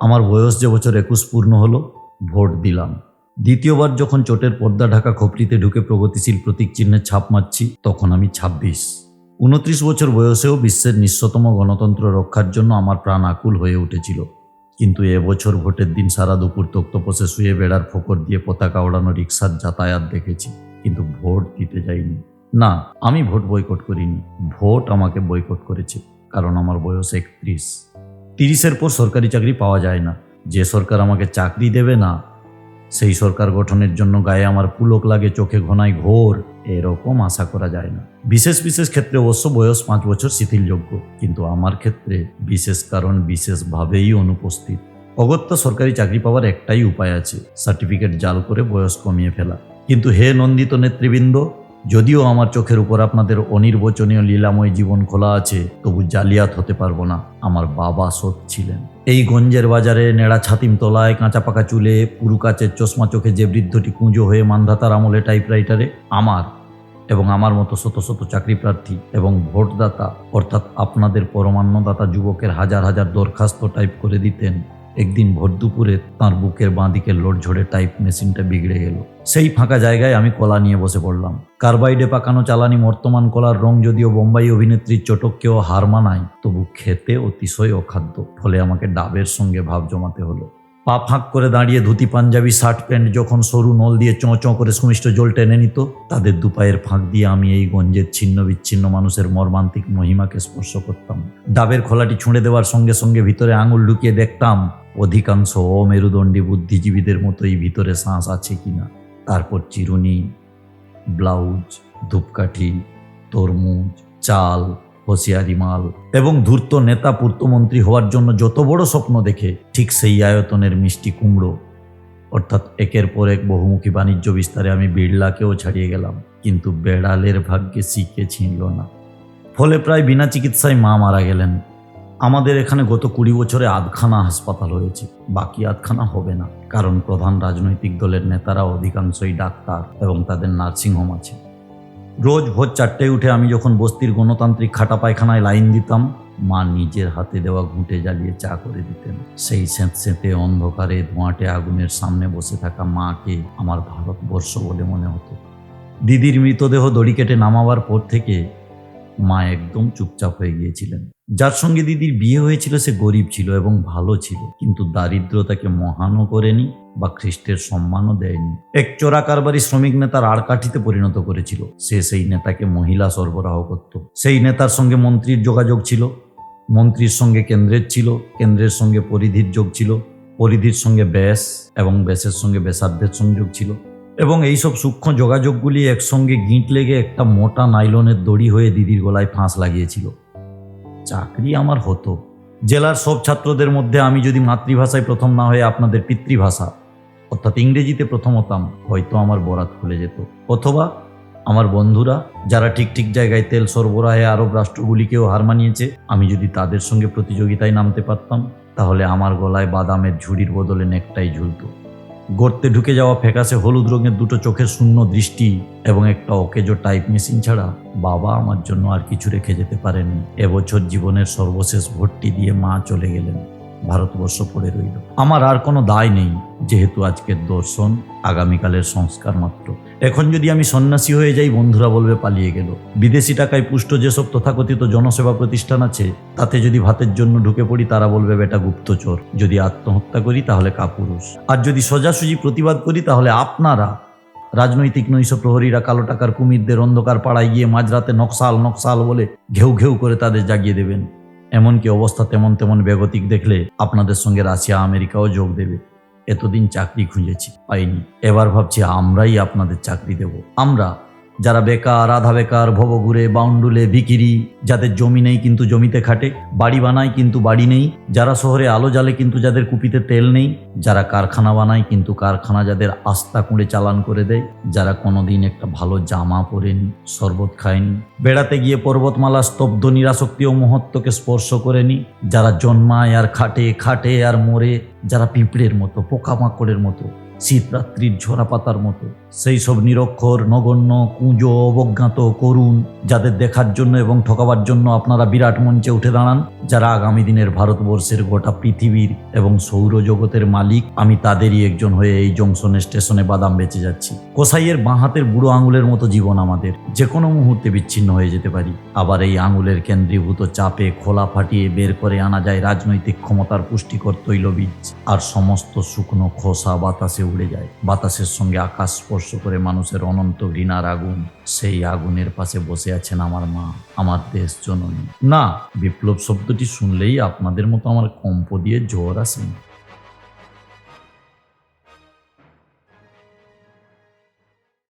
আমার বয়স যে বছর একুশ পূর্ণ হলো, ভোট দিলাম। দ্বিতীয়বার যখন চোটের পর্দা ঢাকা খোপড়িতে ঢুকে প্রগতিশীল প্রতীক চিহ্নের ছাপ মারছি, তখন আমি ছাব্বিশ। উনত্রিশ বছর বয়সেও বিশ্বের নিঃস্বতম গণতন্ত্র রক্ষার জন্য আমার প্রাণ আকুল হয়ে উঠেছিল। কিন্তু এবছর ভোটের দিন সারা দুপুর তক্তপোষে শুয়ে বেড়ার ফোকর দিয়ে পতাকা ওড়ানো রিক্সার যাতায়াত দেখেছি, কিন্তু ভোট দিতে যাইনি। না, আমি ভোট বয়কট করিনি, ভোট আমাকে বয়কট করেছে, কারণ আমার বয়স একত্রিশ। তিরিশের পর সরকারি চাকরি পাওয়া যায় না। যে সরকার আমাকে চাকরি দেবে না, সেই সরকার গঠনের জন্য গায়ে আমার পুলক লাগে, চোখে ঘনায় ঘোর, এরকম আশা করা যায় না। বিশেষ বিশেষ ক্ষেত্রে অবশ্য বয়স পাঁচ বছর শিথিলযোগ্য, কিন্তু আমার ক্ষেত্রে বিশেষ কারণ বিশেষভাবেই অনুপস্থিত। অগত্যা সরকারি চাকরি পাওয়ার একটাই উপায় আছে, সার্টিফিকেট জাল করে বয়স কমিয়ে ফেলা। কিন্তু হে নন্দিত নেতৃবৃন্দ যদিও আমার চোখের উপর আপনাদের অনির্বচনীয় লীলাময় জীবন খোলা আছে, তবু জালিয়াত হতে পারব না, আমার বাবা সৎ ছিলেন। এই গঞ্জের বাজারে নেড়া ছাতিম তলায় কাঁচা পাকা চুলে, পুরু কাচের চশমা চোখে যে বৃদ্ধটি কুঁজো হয়ে মান্ধাতার আমলে টাইপরাইটারে আমার এবং আমার মতো শত শত চাকরি প্রার্থী এবং ভোটদাতা, অর্থাৎ আপনাদের পরমান্নদাতা যুবকের হাজার হাজার দরখাস্ত টাইপ করে দিতেন। একদিন ভোর দুপুরে তাঁর বুকের বাঁ দিকের লোড ঝড়ে টাইপ মেশিনটা বিগড়ে গেল। সেই ফাঁকা জায়গায় আমি কলা নিয়ে বসে পড়লাম। কার্বাইডে পাকানো চালানি বর্তমান কলার রং যদিও বোম্বাই অভিনেত্রীর চটককেও হার মানায়, তবু খেতে অতিশয় অখাদ্য, ফলে আমাকে ডাবের সঙ্গে ভাব জমাতে হলো। পা ফাঁক করে দাঁড়িয়ে ধুতি, পাঞ্জাবি, শার্ট, প্যান্ট যখন সরু নল দিয়ে চোঁ চোঁ করে সুমিষ্ট জল টেনে নিত, তাদের দুপায়ের ফাঁক দিয়ে আমি এই গঞ্জের ছিন্ন বিচ্ছিন্ন মানুষের মর্মান্তিক মহিমাকে স্পর্শ করতাম। ডাবের খোলাটি ছুঁড়ে দেওয়ার সঙ্গে সঙ্গে ভিতরে আঙুল ঢুকিয়ে দেখতাম অধিকাংশ অমেরুদণ্ডী বুদ্ধিজীবীদের মতোই ভিতরে শ্বাস আছে কিনা তারপর চিরুনি, ব্লাউজ, ধূপকাঠি, তরমুজ, চাল হোসিয়ারি মাল এবং ধূর্ত নেতা পূর্তমন্ত্রী হওয়ার জন্য যত বড় স্বপ্ন দেখে, ঠিক সেই আয়তনের মিষ্টি কুমড়ো। অর্থাৎ একের পর এক বহুমুখী বাণিজ্য বিস্তারে আমি বিড়লাকেও ছাড়িয়ে গেলাম, কিন্তু বেড়ালের ভাগ্যে শিখে ছিঁড়ল না। ফলে প্রায় বিনা চিকিৎসায় মা মারা গেলেন। আমাদের এখানে গত কুড়ি বছরে আধখানা হাসপাতাল হয়েছে। বাকি আধখানা হবে না, কারণ প্রধান রাজনৈতিক দলের নেতারা অধিকাংশই ডাক্তার এবং তাদের নার্সিংহোম আছে। রোজ ভোর চারটেয় উঠে আমি যখন বস্তির গণতান্ত্রিক খাটা পায়খানায় লাইন দিতাম, মা নিজের হাতে দেওয়া ঘুঁটে জ্বালিয়ে চা করে দিতেন। সেই স্যাঁত স্যাঁতে অন্ধকারে ধোঁয়াটে আগুনের সামনে বসে থাকা মাকে আমার ভারতবর্ষ বলে মনে হতো। দিদির মৃতদেহ দড়ি কেটে নামাবার পর থেকে মা একদম চুপচাপ হয়ে গিয়েছিলেন। যার সঙ্গে দিদির বিয়ে হয়েছিল, সে গরিব ছিল এবং ভালো ছিল, কিন্তু দারিদ্রতাকে মহানও করেনি বা খ্রিস্টের সম্মানও দেয়নি। এক চোরা কারবারি শ্রমিক নেতার আড়কাঠিতে পরিণত করেছিল। সে সেই নেতাকে মহিলা সরবরাহ করত। সেই নেতার সঙ্গে মন্ত্রীর যোগাযোগ ছিল, মন্ত্রীর সঙ্গে কেন্দ্রের ছিল, কেন্দ্রের সঙ্গে পরিধির যোগ ছিল, পরিধির সঙ্গে ব্যাস এবং ব্যাসের সঙ্গে ব্যাসার্ধের সংযোগ ছিল এবং এইসব সূক্ষ্ম যোগাযোগগুলি একসঙ্গে গিঁট লেগে একটা মোটা নাইলনের দড়ি হয়ে দিদির গলায় ফাঁস লাগিয়েছিল। চাকরি আমার হতো। জেলার সব ছাত্রদের মধ্যে আমি যদি মাতৃভাষায় প্রথম না হয়ে আপনাদের পিতৃভাষা, অর্থাৎ ইংরেজিতে প্রথম হতাম হয়তো আমার বরাত খুলে যেত। অথবা আমার বন্ধুরা যারা ঠিক ঠিক জায়গায় তেল সরবরাহে আরব রাষ্ট্রগুলিকেও হার মানিয়েছে, আমি যদি তাদের সঙ্গে প্রতিযোগিতায় নামতে পারতাম, তাহলে আমার গলায় বাদামের ঝুড়ির বদলে নেকটাই ঝুলতো। গর্তে ঢুকে যাওয়া ফ্যাকাসে হলুদ রঙের দুটো চোখের শূন্য দৃষ্টি এবং একটা অকেজো টাইপ মেশিন ছাড়া বাবা আমার জন্য আর কিছু রেখে যেতে পারেনি এবছর জীবনের সর্বশেষ ভোটটি দিয়ে মা চলে গেলেন। ভারতবর্ষ পড়ে রইল। আমার আর কোনো দায় নেই, যেহেতু আজকের দর্শন আগামীকালের সংস্কার মাত্র। এখন যদি আমি সন্ন্যাসী হয়ে যাই, বন্ধুরা বলবে পালিয়ে গেল। বিদেশি টাকায় পুষ্ট যেসব তথাকথিত জনসেবা প্রতিষ্ঠান আছে, তাতে যদি ভাতের জন্য ঢুকে পড়ি, তারা বলবে, বেটা গুপ্তচর। যদি আত্মহত্যা করি, তাহলে কাপুরুষ। আর যদি সোজাসুজি প্রতিবাদ করি, তাহলে আপনারা, রাজনৈতিক নৈশ প্রহরীরা কালো টাকার কুমিরদের অন্ধকার পাড়ায় গিয়ে মাঝরাতে নকশাল নকশাল বলে ঘেউ ঘেউ করে তাদের জাগিয়ে দেবেন। এমনকি অবস্থা তেমন তেমন বেগতিক দেখলে আপনাদের সঙ্গে রাশিয়া, আমেরিকাও যোগ দেবে। এতদিন চাকরি খুঁজেছি, পাইনি। এবার ভাবছি আমরাই আপনাদের চাকরি দেব। আমরা যারা বেকার, আধা বেকার, ভবঘুরে, বাউন্ডুলে বিকিরি যাদের জমি নেই কিন্তু জমিতে খাটে, বাড়ি বানায় কিন্তু বাড়ি নেই, যারা শহরে আলো জ্বালে কিন্তু যাদের কুপিতে তেল নেই, যারা কারখানা বানায় কিন্তু কারখানা যাদের আস্থা কুঁড়ে চালান করে দেয়, যারা কোনোদিন একটা ভালো জামা পরেনি শরবত খায়নি বেড়াতে গিয়ে পর্বতমালা স্তব্ধ নিরাসক্তি ও মহত্বকে স্পর্শ করেনি যারা জন্মায় আর খাটে খাটে আর মরে, যারা পিঁপড়ের মতো, পোকামাকড়ের মতো, শীতরাত্রির ঝরা পাতার মতো সেই সব নিরক্ষর, নগণ্য, কুঁজো, অবজ্ঞাত করুণ, যাদের দেখার জন্য এবং ঠকাবার জন্য আপনারা বিরাট মঞ্চে উঠে দাঁড়ান, যারা আগামী দিনের ভারতবর্ষের গোটা পৃথিবীর এবং সৌরজগতের মালিক, আমি তাদেরই একজন হয়ে এই জংশন, স্টেশনে বাদাম বেঁচে যাচ্ছি। কোসাইয়ের বাঁ হাতের বুড়ো আঙুলের মতো জীবন আমাদের যে কোনো মুহূর্তে বিচ্ছিন্ন হয়ে যেতে পারি। আবার এই আঙুলের কেন্দ্রীভূত চাপে খোলা ফাটিয়ে বের করে আনা যায় রাজনৈতিক ক্ষমতার পুষ্টিকর তৈলবীজ। আর সমস্ত শুকনো খোসা বাতাসে উড়ে যায়, বাতাসের সঙ্গে আকাশ স্পর্শ করে মানুষের অনন্ত ঘৃণার আগুন, সেই আগুনের পাশে বসে আছেন আমার মা, আমার দেশ জননী। না, বিপ্লব শব্দটি শুনলেই আপনাদের মতো আমার কম্প দিয়ে জ্বর আসেনি